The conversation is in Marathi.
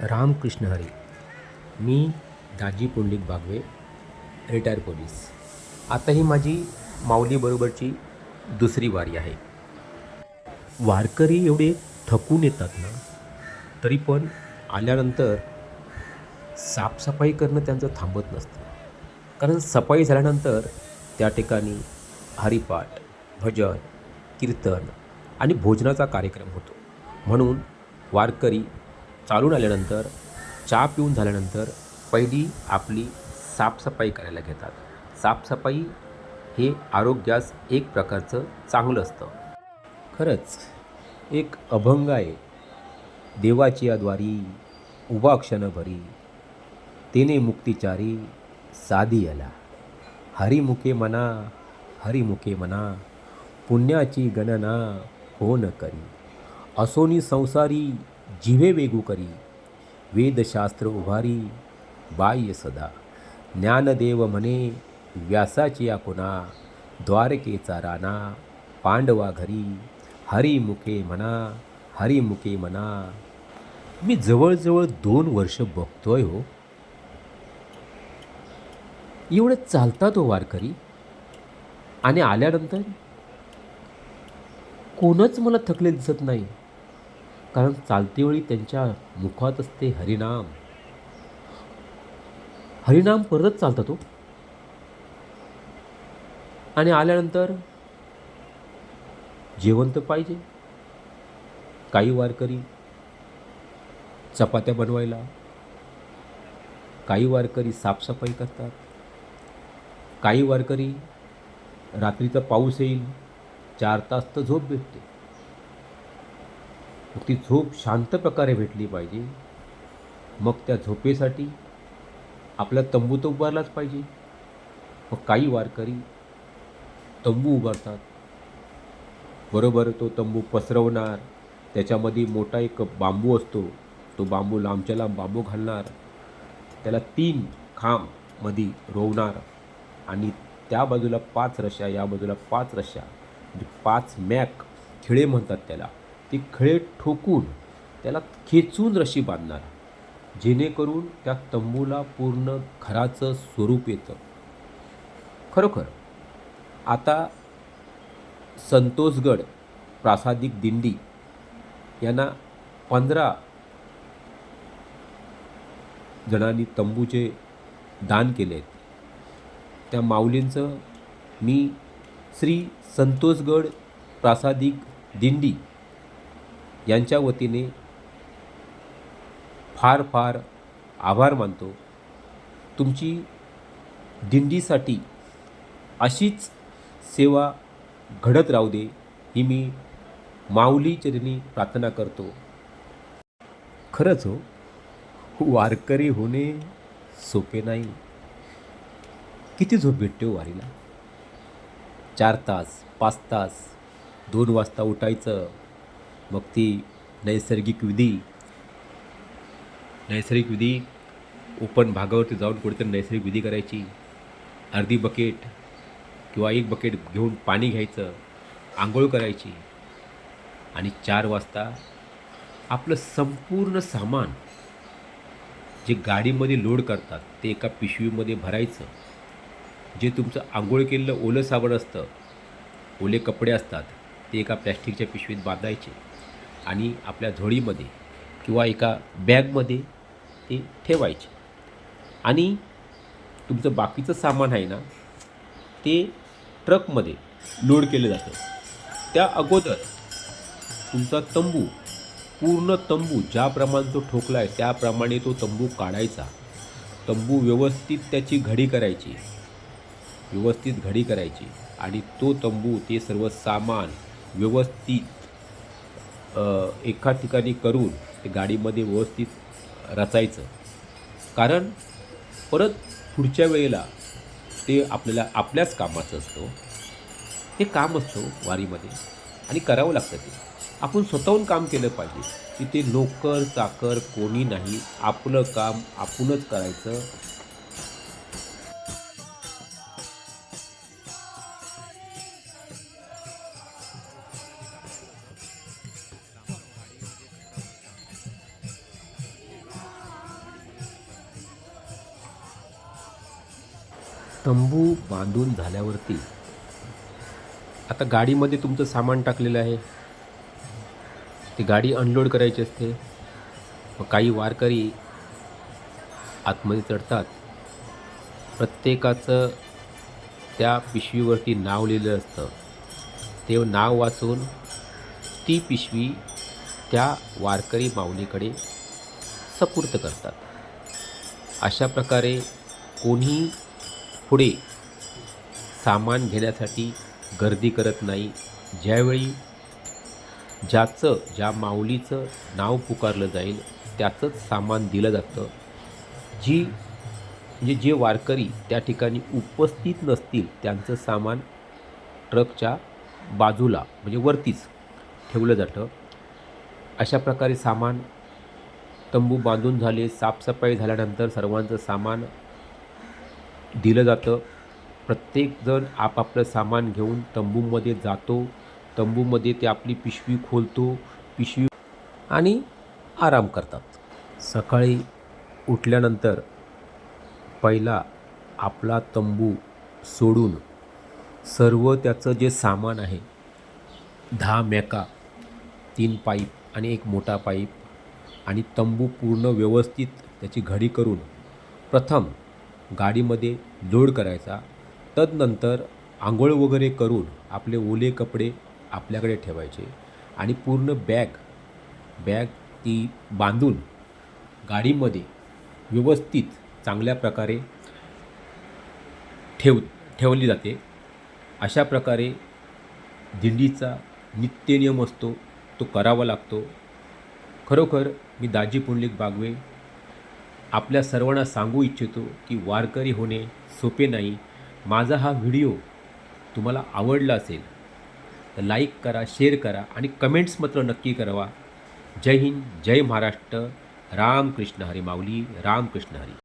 रामकृष्ण हरी. मी दाजी पुंडलिक बागवे रिटायर पोलीस. आता ही माझी माऊलीबरोबरची दुसरी वारी आहे. वारकरी एवढे थकून येतात ना तरी पण आल्यानंतर साफसफाई करणं त्यांचं थांबत नसतं. कारण सफाई झाल्यानंतर त्या ठिकाणी हरिपाठ भजन कीर्तन आणि भोजनाचा कार्यक्रम होतो. म्हणून वारकरी चालून आल्यानंतर चहा पिऊन झाल्यानंतर पहिली आपली साफसफाई करायला घेतात. साफसफाई हे आरोग्यास एक प्रकारचं चांगलं असतं. खरंच एक अभंग आहे. देवाची द्वारी उभा क्षणभरी तेने मुक्तिचारी साधी आला हरिमुखे मना हरिमुखे मना पुण्याची गणना हो कोण करी. असोनी संसारी जिवे वेगू करी वेदशास्त्र उभारी बाह्य सदा ज्ञानदेव म्हणे व्यासाची आपुना द्वारकेचा राणा पांडवा घरी हरिमुखे म्हणा हरिमुखे म्हणा मी जवळजवळ दोन वर्ष बघतोय हो एवढं चालतात तो वारकरी आणि आल्यानंतर कोणच मला थकले दिसत नाही कारण चालतेवेळी त्यांच्या मुखात असते हरिनाम. हरिनाम परत चालता तो. आणि आल्यानंतर जेवण तर पाहिजे. काही वारकरी चपात्या बनवायला काही वारकरी साफसफाई करतात काही वारकरी रात्रीचा पाऊस येईल चार तास तर झोप भेटते. ती झोप शांत प्रकारे भेटली पाहिजे. मग त्या झोपेसाठी आपला तंबू तर उभारलाच पाहिजे. मग काही वारकरी तंबू उभारतात. बरोबर तो तंबू पसरवणार त्याच्यामध्ये मोठा एक बांबू असतो तो बांबू लांबच्या लांब बांबू घालणार त्याला तीन खांबमध्ये रोवणार आणि त्या बाजूला पाच रश्या या बाजूला पाच रश्या म्हणजे पाच मॅक खिळे म्हणतात त्याला. ती खळे ठोकून त्याला खेचून रशी बांधणार. जेणेकरून त्या तंबूला पूर्ण घराचं स्वरूप येतं. खरोखर आता संतोषगड प्रासादिक दिंडी यांना पंधरा जणांनी तंबूचे दान केले आहेत. त्या माऊलींचं मी श्री संतोषगड प्रासादिक दिंडी यांच्या वतीने फार फार आभार मानतो. तुमची दिंडीसाठी अशीच सेवा घडत राहू दे ही मी माऊली चरणी प्रार्थना करतो. खरंच हो वारकरी होणे सोपे नाही. किती झोप भेटते हो वारीला? चार तास पाच तास दोन वाजता उठायचं मग ती नैसर्गिक विधी. नैसर्गिक विधी ओपन भागावरती जाऊन कुठेतरी नैसर्गिक विधी करायची. अर्धी बकेट किंवा एक बकेट घेऊन पाणी घ्यायचं आंघोळ करायची. आणि चार वाजता आपलं संपूर्ण सामान जे गाडीमध्ये लोड करतात ते एका पिशवीमध्ये भरायचं. जे तुमचं आंघोळ केलेलं ओलं साबण असतं ओले कपडे असतात ते एका प्लॅस्टिकच्या पिशवीत बांधायचे. आणि आपल्या झोळीमध्ये किंवा एका बॅगमध्ये ते ठेवायचे. आणि तुमचं बाकीचं सामान आहे ना ते ट्रकमध्ये लोड केलं जातं. त्या अगोदर तुमचा तंबू पूर्ण तंबू ज्याप्रमाणे तो ठोकला आहे त्याप्रमाणे तो तंबू काढायचा. तंबू व्यवस्थित त्याची घडी करायची. व्यवस्थित घडी करायची. आणि तो तंबू ते सर्व सामान व्यवस्थित एका ठिकाणी करून ते गाडीमध्ये व्यवस्थित रचायचं. कारण परत पुढच्या वेळेला ते आपल्याला आपल्याच कामाचं असतं. ते काम असतो वारीमध्ये आणि करावं लागतं ते. आपण स्वतःहून काम केलं पाहिजे. तिथे नोकर चाकर कोणी नाही. आपलं काम आपणच करायचं. तंबू बांधून झाल्यावरती. आता गाडीमध्ये तुमचं सामान टाकलेलं आहे. ती गाडी अनलोड करायची असते. मग काही वारकरी आतमध्ये चढतात. प्रत्येकाचं त्या पिशवीवरती नाव लिहिलं असतं. ते नाव वाचून ती पिशवी त्या वारकरी माऊलीकडे सपूर्त करतात. अशा प्रकारे कोणी पुढे. सामान घेण्यासाठी गर्दी करत नाही. ज्यावेळी ज्याचं ज्या माऊलीचं नाव पुकारलं जाईल त्याचंच सामान दिलं जातं. जी म्हणजे जे वारकरी त्या ठिकाणी उपस्थित नसतील त्यांचं सामान ट्रकच्या बाजूला म्हणजे वरतीच ठेवलं जातं. अशा प्रकारे सामान तंबू बांधून झाले. साफसफाई झाल्यानंतर सर्वांचं सामान दिलं जातं. प्रत्येकजण आपापलं सामान घेऊन तंबूमध्ये जातो. तंबूमध्ये ते आपली पिशवी खोलतो. पिशवी आणि आराम करतात. सकाळी उठल्यानंतर पहिला आपला तंबू सोडून सर्व त्याचं जे सामान आहे दहा मेका तीन पाईप आणि एक मोठा पाईप आणि तंबू पूर्ण व्यवस्थित त्याची घडी करून प्रथम गाडीमध्ये लोड करायचा. तदनंतर आंघोळ वगैरे करून आपले ओले कपडे आपल्याकडे ठेवायचे. आणि पूर्ण बॅग बॅग ती बांधून गाडीमध्ये व्यवस्थित चांगल्या प्रकारे ठेव ठेवली जाते. अशा प्रकारे दिंडीचा नित्यनियम असतो तो करावा लागतो. खरोखर मी दाजी पुंडलिक बागवे आपल्या सर्वांना सांगू इच्छितो की वारकरी होणे सोपे नाही. माझा हा व्हिडिओ तुम्हाला आवडला असेल तर लाईक करा शेअर करा आणि कमेंट्स मात्र नक्की करावा. जय हिंद जय महाराष्ट्र. रामकृष्ण हरी माऊली रामकृष्ण हरी.